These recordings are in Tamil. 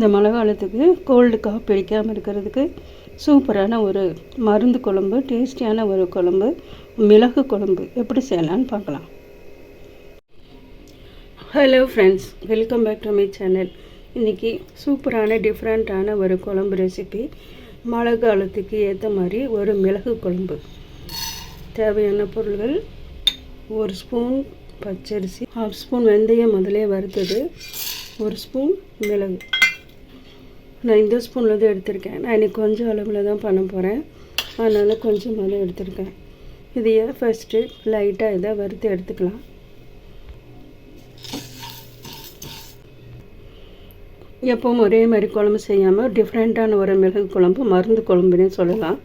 இந்த மழை காலத்துக்கு கோல்டு காஃப் பிடிக்காமல் இருக்கிறதுக்கு சூப்பரான ஒரு மருந்து குழம்பு டேஸ்டியான ஒரு குழம்பு மிளகு குழம்பு எப்படி செய்யலான்னு பார்க்கலாம். Hello friends welcome back to my channel இன்றைக்கி சூப்பரான டிஃப்ரெண்ட்டான ஒரு குழம்பு ரெசிபி மழை காலத்துக்கு ஏற்ற மாதிரி ஒரு மிளகு குழம்பு. தேவையான பொருள்கள் ஒரு ஸ்பூன் பச்சரிசி ஹாஃப் ஸ்பூன் வெந்தயம் முதலே வறுத்தது ஒரு ஸ்பூன் மிளகு. நான் இந்த ஸ்பூனில் தான் எடுத்திருக்கேன். நான் இன்றைக்கி கொஞ்சம் அளவில் தான் பண்ண போகிறேன் அதனால் கொஞ்சமாக தான் எடுத்திருக்கேன் இதையே ஃபஸ்ட்டு லைட்டாக இதை வறுத்து எடுத்துக்கலாம். எப்பவும் ஒரே மாதிரி குழம்பு செய்யாமல் டிஃப்ரெண்ட்டான ஒரு மிளகு குழம்பு மருந்து குழம்புன்னு சொல்லலாம்.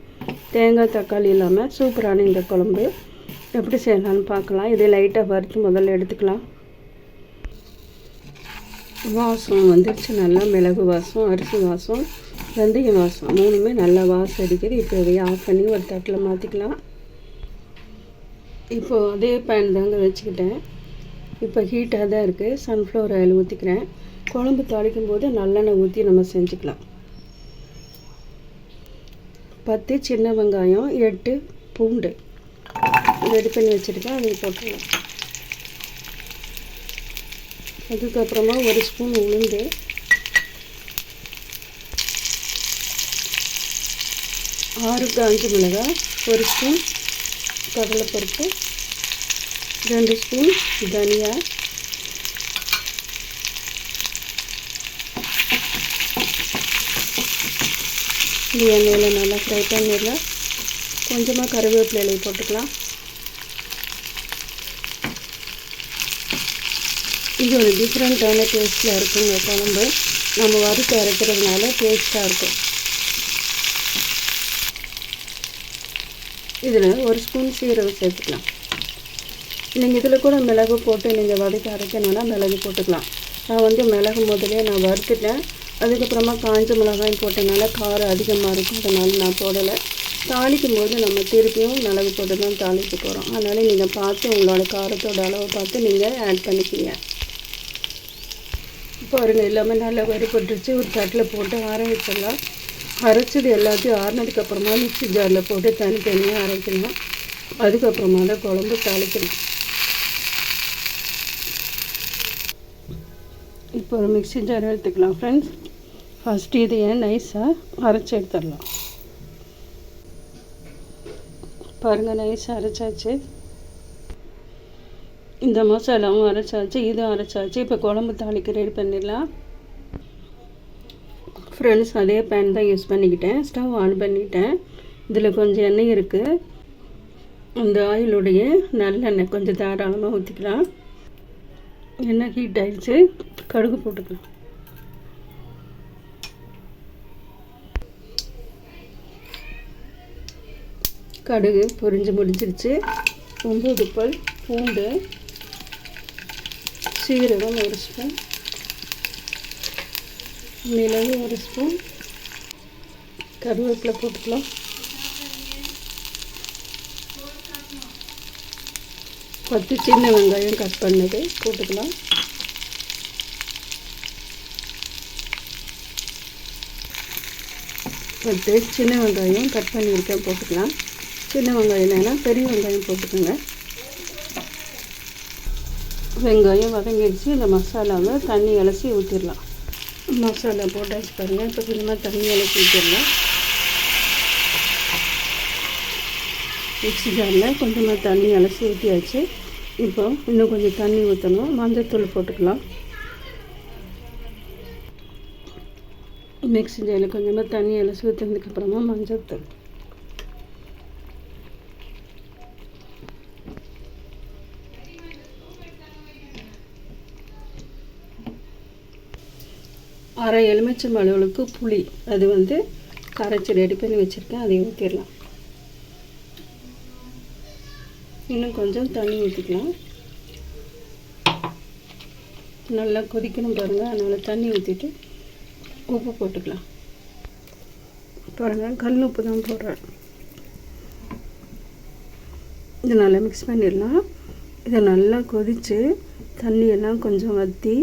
தேங்காய் தக்காளி இல்லாமல் சூப்பரான இந்த குழம்பு. எப்படி செய்யலாம்னு பார்க்கலாம். இதை லைட்டாக வறுத்து முதல்ல எடுத்துக்கலாம். வாசம் வந்துடுச்சு நல்லா மிளகு வாசம் அரிசி வாசம் வெந்தயம் வாசம். மூணுமே நல்லா வாசம் அடிக்குது. இப்போ இதையே ஆஃப் பண்ணி ஒரு தட்டில் மாற்றிக்கலாம் இப்போது அதே பேன் தாங்க வச்சுக்கிட்டேன். இப்போ ஹீட்டாக தான் இருக்குது சன்ஃப்ளவர் ஆயில் ஊற்றிக்கிறேன் குழம்பு தாளிக்கும் போது நல்லெண்ணெய் ஊற்றி நம்ம செஞ்சுக்கலாம். பத்து சின்ன வெங்காயம் எட்டு பூண்டு. ரெடி பண்ணி வச்சுருக்கேன். அதை போட்டுக்கலாம். அதுக்கப்புறமா ஒரு ஸ்பூன் உளுந்து. ஆறு காஞ்சி மிளகாய் ஒரு ஸ்பூன் கடலைப்பருப்பு ரெண்டு ஸ்பூன் தனியா. இந்த எண்ணெயில் நல்லா ஃப்ரை பண்ணிடலாம். கொஞ்சமாக கருவேப்பிலை போட்டுக்கலாம். இது ஒரு டிஃப்ரெண்ட்டான டேஸ்ட்டில் இருக்குங்க குழம்பு நம்ம வறுத்து அரைக்கிறதுனால டேஸ்ட்டாக இருக்கும். இதில் ஒரு ஸ்பூன் சீரகம் சேர்த்துக்கலாம். நீங்கள் இதில் கூட மிளகு போட்டு நீங்கள் வதக்கி அரைக்கணும்னா மிளகு போட்டுக்கலாம். நான் வந்து மிளகு முதலே நான் வறுத்துட்டேன். அதுக்கப்புறமா காஞ்ச மிளகாயும் போட்டனால காரம் அதிகமாக இருக்கும். அதனால் நான் போடலை. தாளிக்கும் போது நம்ம திருப்பியும் மிளகு போட்டு தான் தாளிக்க போகிறோம் அதனால் நீங்கள் பார்த்து உங்களோட காரத்தோட அளவை பார்த்து நீங்கள் ஆட் பண்ணிக்கிங்க. பாருங்கள் எல்லாமே நல்லா வறுபட்டுருச்சு. ஒரு தட்டில் போட்டு ஆற வச்சிடலாம். அரைச்சது எல்லாத்தையும் ஆறினதுக்கப்புறமா மிக்சி ஜாரில் போட்டு தனித்தனியாக அரைக்கணும் அதுக்கப்புறமா தான் குழம்பு தாளிக்கணும். இப்போ ஒரு மிக்சி ஜார் எடுத்துக்கலாம் ஃப்ரெண்ட்ஸ் ஃபஸ்ட்டு இதையே நைஸாக அரைச்சி எடுத்துடலாம். பாருங்கள் நைஸாக அரைச்சாச்சு. இந்த மசாலாவும் அரைச்சாச்சு இதுவும் அரைச்சாச்சு. இப்போ குழம்பு தாளிக்கு ரெடி பண்ணிடலாம். ஃப்ரெண்ட்ஸ் அதே பேன் தான் யூஸ் பண்ணிக்கிட்டேன். ஸ்டவ் ஆன் பண்ணிட்டேன். இதில் கொஞ்சம் எண்ணெய் இருக்குது அந்த ஆயிலுடைய நல்லெண்ணெய் கொஞ்சம் தாராளமாக ஊற்றிக்கலாம் எண்ணெய் ஹீட் ஆகிடுச்சு கடுகு போட்டுக்கலாம். கடுகு பொரிஞ்சு முடிஞ்சிருச்சு. ஒம்பது பல் பூண்டு. சீரகம் ஒரு ஸ்பூன். மிளகு ஒரு ஸ்பூன். கருவேப்பிலை போட்டுக்கலாம். பத்து சின்ன வெங்காயம் கட் பண்ணது போட்டுக்கலாம். பத்து சின்ன வெங்காயம் கட் பண்ணியிருக்கேன் போட்டுக்கலாம். சின்ன வெங்காயம் இல்லைன்னா பெரிய வெங்காயம் போட்டுக்கோங்க. வெங்காயம் வதங்கிடுச்சு. இந்த மசாலாவை தண்ணி அலசி ஊற்றிடலாம் மசாலா போட்டாச்சு பாருங்கள் இப்போ கொஞ்சமாக தண்ணி அலசி ஊற்றிடலாம் மிக்ஸி ஜாரில் கொஞ்சமாக தண்ணி அலசி ஊற்றியாச்சு இப்போ இன்னும் கொஞ்சம் தண்ணி ஊற்றணும் மஞ்சத்தூள் போட்டுக்கலாம். மிக்ஸி ஜாரில் கொஞ்சமாக தண்ணி அலசி ஊற்றினதுக்கப்புறமா மஞ்சத்தூள் அரை எலுமிச்சம் அளவுக்கு புளி. அது வந்து கரைச்சி ரெடி பண்ணி வச்சுருக்கேன். அதை ஊற்றிடலாம் இன்னும் கொஞ்சம் தண்ணி ஊற்றிக்கலாம் நல்லா கொதிக்கணும் பாருங்கள் அதனால் தண்ணி ஊற்றிட்டு உப்பு போட்டுக்கலாம். பாருங்கள் கல் உப்பு தான் போடுறேன். இது நல்லா மிக்ஸ் பண்ணிடலாம். இதை நல்லா கொதித்து தண்ணியெல்லாம் கொஞ்சம் வற்றி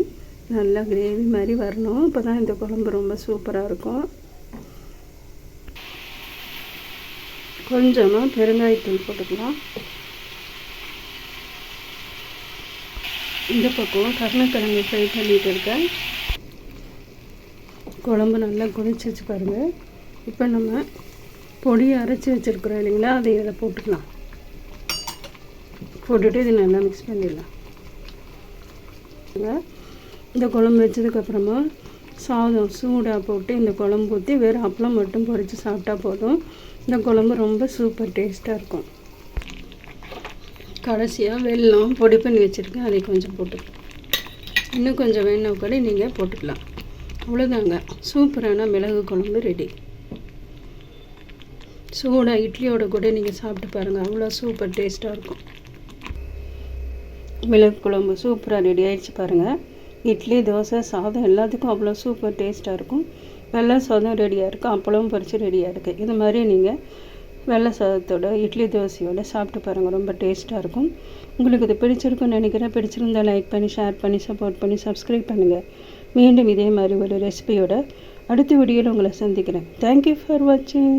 நல்லா கிரேவி மாதிரி வரணும். இப்போ தான் இந்த குழம்பு ரொம்ப சூப்பராக இருக்கும். கொஞ்சமாக பெருங்காயத்தூள் போட்டுக்கலாம். இந்த பக்கம் கருணக்கிழங்கு ஃப்ரை பண்ணிகிட்டு இருக்கேன். குழம்பு நல்லா கொதிச்சிச்சு பாருங்கள் இப்போ நம்ம பொடியை அரைச்சி வச்சுருக்குறோம் இல்லைங்களா? அதை இதில் போட்டுக்கலாம். போட்டுட்டு இது நல்லா மிக்ஸ் பண்ணிடலாம். இந்த குழம்பு வச்சதுக்கப்புறமா சாதம் சூடாக போட்டு இந்த குழம்பு ஊற்றி வெறும் அப்பளம் மட்டும் பொரித்து சாப்பிட்டா போதும். இந்த குழம்பு ரொம்ப சூப்பர் டேஸ்ட்டாக இருக்கும். கடைசியாக வெல்லம் பொடி பண்ணி வச்சுருக்கேன். அதை கொஞ்சம் போட்டுக்கலாம். இன்னும் கொஞ்சம் வேணும் கூட நீங்கள் போட்டுக்கலாம். அவ்வளோதாங்க சூப்பரான மிளகு குழம்பு ரெடி சூடாக இட்லியோட கூட நீங்கள் சாப்பிட்டு பாருங்கள் அவ்வளோ சூப்பர் டேஸ்ட்டாக இருக்கும். மிளகு குழம்பு சூப்பராக ரெடி ஆயிடுச்சு பாருங்கள் இட்லி தோசை சாதம் எல்லாத்துக்கும் அவ்வளோ சூப்பர் டேஸ்ட்டாக இருக்கும். வெள்ளை சாதம் ரெடியாக இருக்குது அப்பளம் பறித்து ரெடியாக இருக்குது இது மாதிரி நீங்கள் வெள்ளை சாதத்தோட இட்லி தோசையோட சாப்பிட்டு பாருங்கள் ரொம்ப டேஸ்ட்டாக இருக்கும். உங்களுக்கு இது பிடிச்சிருக்குன்னு நினைக்கிறேன். பிடிச்சிருந்தால் லைக் பண்ணி ஷேர் பண்ணி சப்போர்ட் பண்ணி சப்ஸ்கிரைப் பண்ணுங்கள் மீண்டும் இதே மாதிரி ஒரு ரெசிபியோட அடுத்த வீடியோவில் உங்களை சந்திக்கிறேன். தேங்க்யூ ஃபார் வாட்சிங்